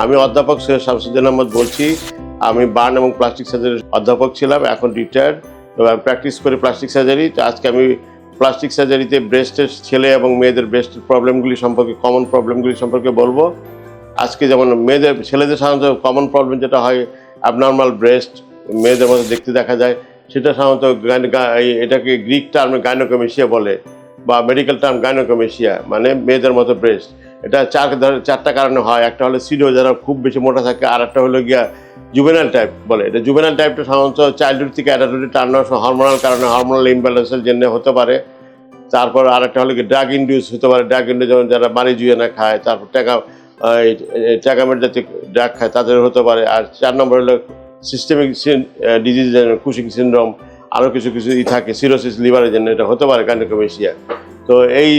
আমি অধ্যাপক সৈয়দ শামসুদ্দিন আহমদ বলছি। আমি বার্ন এবং প্লাস্টিক সার্জারির অধ্যাপক ছিলাম, এখন রিটায়ার্ড এবং প্র্যাকটিস করি প্লাস্টিক সার্জারি। তো আজকে আমি প্লাস্টিক সার্জারিতে ব্রেস্টের ছেলে এবং মেয়েদের ব্রেস্টের প্রবলেমগুলি সম্পর্কে কমন প্রবলেমগুলি সম্পর্কে বলব। আজকে যেমন মেয়েদের, ছেলেদের সাধারণত কমন প্রবলেম যেটা হয় অ্যাবনর্মাল ব্রেস্ট মেয়েদের মধ্যে দেখতে দেখা যায়, সেটা সাধারণত এটাকে গ্রিক টার্মে গাইনোকমেশিয়া বলে, বা মেডিকেল টার্ম গাইনোকমেশিয়া মানে মেয়েদের মতো ব্রেস্ট এটা চার চারটা কারণে হয়। একটা হলো সিডো যারা খুব বেশি মোটা থাকে, আর একটা হলো গিয়া জুবেনাল টাইপ বলে। এটা জুবেনাল টাইপটা সাধারণত চাইল্ডহুড থেকে অ্যাডাল্টহুডে টার্ন হরমোনাল কারণে হরমোনাল ইমব্যালেন্সের জন্য হতে পারে। তারপর আরেকটা হলো কি ড্রাগ ইন্ডিউস হতে পারে। ড্রাগ ইন্ডিউস যেমন যারা মারি জুয়ে না খায় তারপর টাকা ট্যাগামেট জাতীয় ড্রাগ খায়, তাদের হতে পারে। আর চার নম্বর হলো সিস্টেমিক ডিজিজ কুশিং সিনড্রোম আরও কিছু কিছু ই থাকে সিরোসিস লিভারের জন্য এটা হতে পারে গাইনোকমেশিয়া তো এই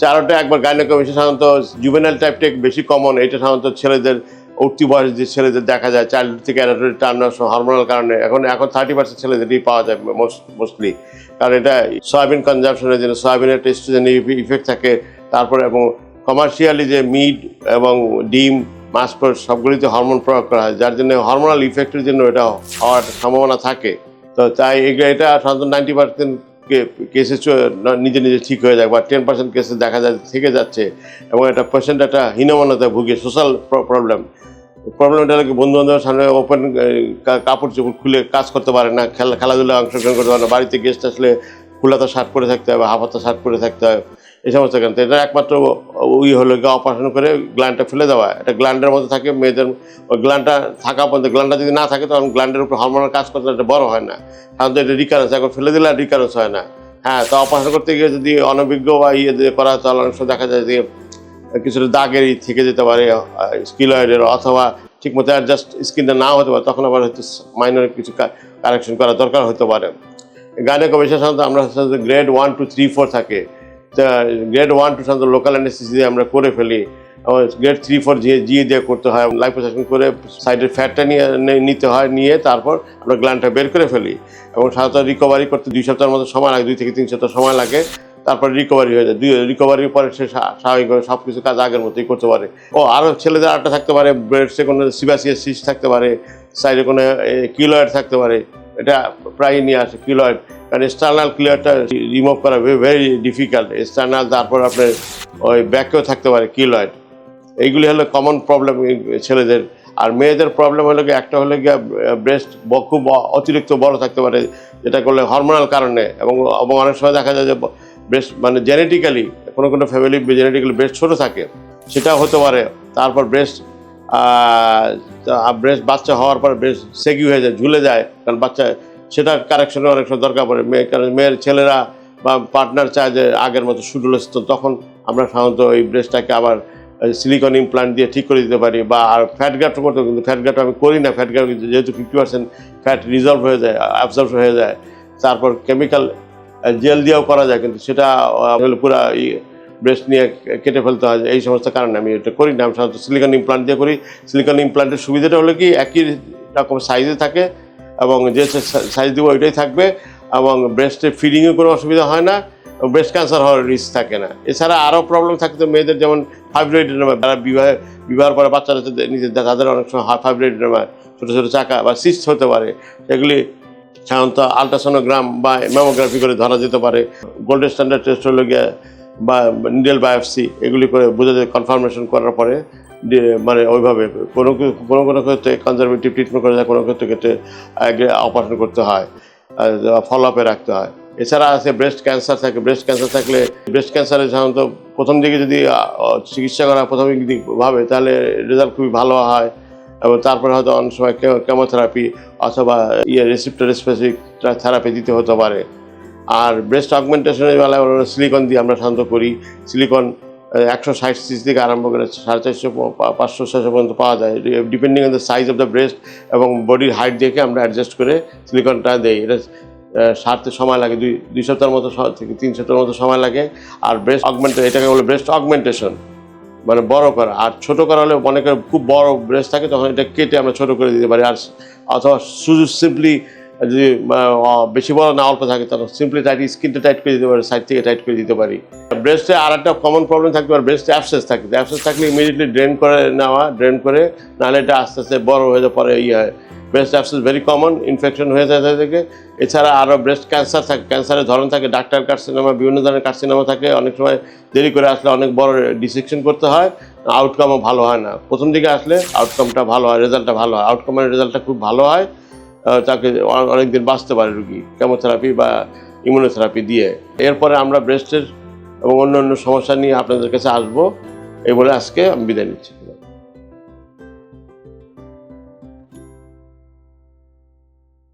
চারোটা, একবার গাইনোকমেশিয়া সাধারণত জুবেনাল টাইপটা বেশি কমন এটা সাধারণত ছেলেদের উঠতি বয়স যে ছেলেদের দেখা যায় চাইল্ড থেকে অ্যাডাল্ট টার্ন হরমোনাল কারণে, এখন এখন থার্টি পার্সেন্ট ছেলেদেরই পাওয়া যায় মোস্টলি কারণ এটা সয়াবিন কনজামশনের জন্য সয়াবিনের টেস্টের ইফেক্ট থাকে, তারপরে এবং কমার্শিয়ালি যে মিট এবং ডিম মাছ সবগুলিতে হরমোন প্রয়োগ করা হয়, যার জন্য হরমোনাল ইফেক্টের জন্য এটা হওয়ার সম্ভাবনা থাকে। তো তাই এটা সাধারণত নাইনটি পার্সেন্ট কেসে নিজে নিজে ঠিক হয়ে যায় বা টেন পার্সেন্ট কেসে দেখা যায়, থেকে যাচ্ছে এবং একটা পেশেন্ট একটা হীনমানতায় ভুগে সোশ্যাল প্রবলেম প্রবলেমটা হলো বন্ধু বান্ধবের সামনে ওপেন কাপড় চোপড় খুলে কাজ করতে পারে না, খেলা, খেলাধুলায় অংশগ্রহণ করতে পারে না, বাড়িতে গেস্ট আসলে খোলাতা শার্ট পরে থাকতে হবে হাফাতা শার্ট পরে থাকতে হয়। এই সমস্ত তো এটা একমাত্র ওই হলো গিয়ে অপারেশন করে গ্ল্যান্ডটা ফেলে দেওয়া। এটা গ্ল্যান্ডের মধ্যে থাকে মেয়েদের ওই গ্ল্যান্ডটা থাকা পর্যন্ত গ্ল্যান্ডটা যদি না থাকে তখন গ্ল্যান্ডের উপর হরমোনাল কাজ করতে এটা বড় হয় না। সাধারণত এটা রিকারেন্স এখন ফেলে দিলে রিকারেন্স হয় না। হ্যাঁ তো অপারেশন করতে গিয়ে যদি অনভিজ্ঞ বা ইয়ে দিয়ে করা তাহলে অনেক দেখা যায় যে কিছুটা দাগের ই থেকে যেতে পারে স্কিলয়েডের অথবা ঠিকমতো অ্যাডজাস্ট স্কিনটা না হতে পারে, তখন আবার হয়তো মাইনর কিছু কারেকশন করা দরকার হতে পারে। গানে কমিশন সাধারণত আমরা grade one two three four থাকে। গ্রেড ওয়ান টু সাধারণত লোকাল অ্যানেসিস দিয়ে আমরা করে ফেলি। গ্রেড থ্রি, ফোর জিয়ে জিয়ে দিয়ে করতে হয়। লাইফ প্রসেশন করে সাইডের ফ্যাটটা নিয়ে নিতে হয়, নিয়ে তারপর আমরা গ্ল্যান্ডটা বের করে ফেলি। এবং সাধারণত রিকভারি করতে দুই সপ্তাহের মতো সময় লাগে, দুই থেকে তিন সপ্তাহ সময় লাগে। তারপর রিকভারি হয়ে যায়। দুই রিকভারির পরে সে স্বা- স্বাভাবিকভাবে সব কিছু কাজ আগের মতোই করতে পারে। ও আরও ছেলেদের আরেকটা থাকতে পারে, ব্রেডসে কোনো সিবাসিয়াস সিস থাকতে পারে সাইডে কোনো কিলয়েড থাকতে পারে। এটা প্রায় নিয়ে আসে কিলয়েড কারণ এক্সটার্নাল ক্লিয়ারটা রিমুভ করা ভেরি ডিফিকাল্ট এক্সটার্নাল তারপর আপনার ওই ব্যাকেও থাকতে পারে কিলয়েড এইগুলি হলো কমন প্রবলেম ছেলেদের। আর মেয়েদের প্রবলেম হলো একটা হলো গিয়ে ব্রেস্ট খুব অতিরিক্ত বড় থাকতে পারে, যেটা করলে হরমোনাল কারণে। এবং এবং অনেক সময় দেখা যায় যে ব্রেস্ট মানে জেনেটিক্যালি কোনো কোনো ফ্যামিলি জেনেটিক্যালি ব্রেস্ট ছোটো থাকে, সেটাও হতে পারে। তারপর ব্রেস্ট ব্রেস্ট বাচ্চা হওয়ার পর ব্রেস্ট সেগি হয়ে যায়, ঝুলে যায়। কারণ বাচ্চা, সেটার কারেকশনের অনেক সময় দরকার পড়ে। মেয়ে, কারণ মেয়ের ছেলেরা বা পার্টনার চায় যে আগের মতো সুডুল তখন আমরা সাধারণত ওই ব্রেস্টটাকে আবার সিলিকন ইমপ্লান্ট দিয়ে ঠিক করে দিতে পারি বা আর ফ্যাট গার্ড করতে কিন্তু ফ্যাট গার্ড আমি করি না। ফ্যাট গার্ড যেহেতু ফিফটি পার্সেন্ট ফ্যাট রিজলভ হয়ে যায় অ্যাবজর্ব হয়ে যায়। তারপর কেমিক্যাল জেল দিয়েও করা যায়, কিন্তু সেটা পুরো ব্রেস্ট নিয়ে কেটে ফেলতে হয়, এই সমস্ত কারণে আমি এটা করি না। আমি সাধারণত সিলিকন ইমপ্লান্ট দিয়ে করি। সিলিকন ইমপ্লান্টের সুবিধাটা হলো কি, একই রকম সাইজে থাকে এবং যে সাইজ দেবো ওইটাই থাকবে এবং ব্রেস্টে ফিডিংয়ে কোনো অসুবিধা হয় না ব্রেস্ট ক্যান্সার হওয়ার রিস্ক থাকে না। এছাড়া আরও প্রবলেম থাকতো মেয়েদের, যেমন ফাইব্রয়েড যারা বিবাহে বিবাহের পরে বাচ্চারা নিজের তাদের অনেক সময় ফাইব্রয়েড ছোটো ছোটো চাকা বা সিস্ট হতে পারে। এগুলি সাধারণত আলট্রাসোনোগ্রাম বা ম্যামোগ্রাফি করে ধরা যেতে পারে। গোল্ডেন স্ট্যান্ডার্ড টেস্ট হলো গিয়ে বা নিডেল বায়োপসি এগুলি করে বোঝা যায় কনফার্মেশন করার পরে মানে ওইভাবে কোনো কোনো কোনো ক্ষেত্রে কনজারভেটিভ ট্রিটমেন্ট করা যায়, কোনো ক্ষেত্রে ক্ষেত্রে অপারেশন করতে হয় ফলো আপে রাখতে হয়। এছাড়া আছে ব্রেস্ট ক্যান্সার থাকে ব্রেস্ট ক্যান্সার থাকলে ব্রেস্ট ক্যান্সারে সাধারণত প্রথম দিকে যদি চিকিৎসা করা প্রথম দিক ভাবে, তাহলে রেজাল্ট খুবই ভালো হয়, এবং তারপরে হয়তো অনেক সময় কেমোথেরাপি অথবা ইয়ে রিসিপ্টার স্পেসিফিক থেরাপি দিতে হতে পারে। আর ব্রেস্ট অগমেন্টেশনের বেলায় সিলিকন দিয়ে আমরা শান্ত করি। সিলিকন একশো ষাট সিসি থেকে আরম্ভ করে সাড়ে চারশো পাঁচশো ছশো পর্যন্ত পাওয়া যায়। Depending on the size of the breast এবং বডির হাইট দেখে আমরা অ্যাডজাস্ট করে সিলিকনটা দেই। এটা সারতে সময় লাগে, দুই দুই সপ্তাহের মতো থেকে তিন সপ্তাহের মতো সময় লাগে। আর ব্রেস্ট অগমেন্টে এটাকে বলে ব্রেস্ট অগমেন্টেশন মানে বড় করা। আর ছোট করা হলে অনেকের খুব বড় ব্রেস্ট থাকে, তখন এটা কেটে আমরা ছোট করে দিতে পারি। আর, অথবা শুধু সিম্পলি যদি বেশি বড় না, অল্প থাকে, তাহলে সিম্পলি টাইট স্কিনটা টাইট করে দিতে পারি সাইড থেকে টাইট করে দিতে পারি। ব্রেস্টে আর একটা কমন প্রবলেম থাকতে পারে ব্রেস্টে অ্যাবসেস থাকে। অ্যাবসেস থাকলে ইমিডিয়েটলি ড্রেন করে নেওয়া ড্রেন করে, নাহলে এটা আস্তে আস্তে বড় হয়ে পরে ইয়ে হয়। Breast abscess very common infection হয়ে যায় থেকে। এছাড়া আরও ব্রেস্ট ক্যান্সার থাকে ক্যান্সারের ধরন থাকে ডাক্তার কার্সিনোমা, বিভিন্ন ধরনের কার্সিনোমা থাকে। অনেক সময় দেরি করে আসলে অনেক বড় ডিসেকশন করতে হয় আউটকামও ভালো হয় না। প্রথম দিকে আসলে আউটকামটা ভালো হয় রেজাল্টটা ভালো হয়। আউটকামের রেজাল্টটা খুব ভালো হয়। তাকে অনেকদিন বাঁচতে পারে রুগী কেমোথেরাপি বা ইমিউনোথেরাপি দিয়ে। এরপরে আমরা ব্রেস্টের এবং অন্য অন্য সমস্যা নিয়ে আপনাদের কাছে আসব। এই বলে আজকে আমি বিদায় নিচ্ছি।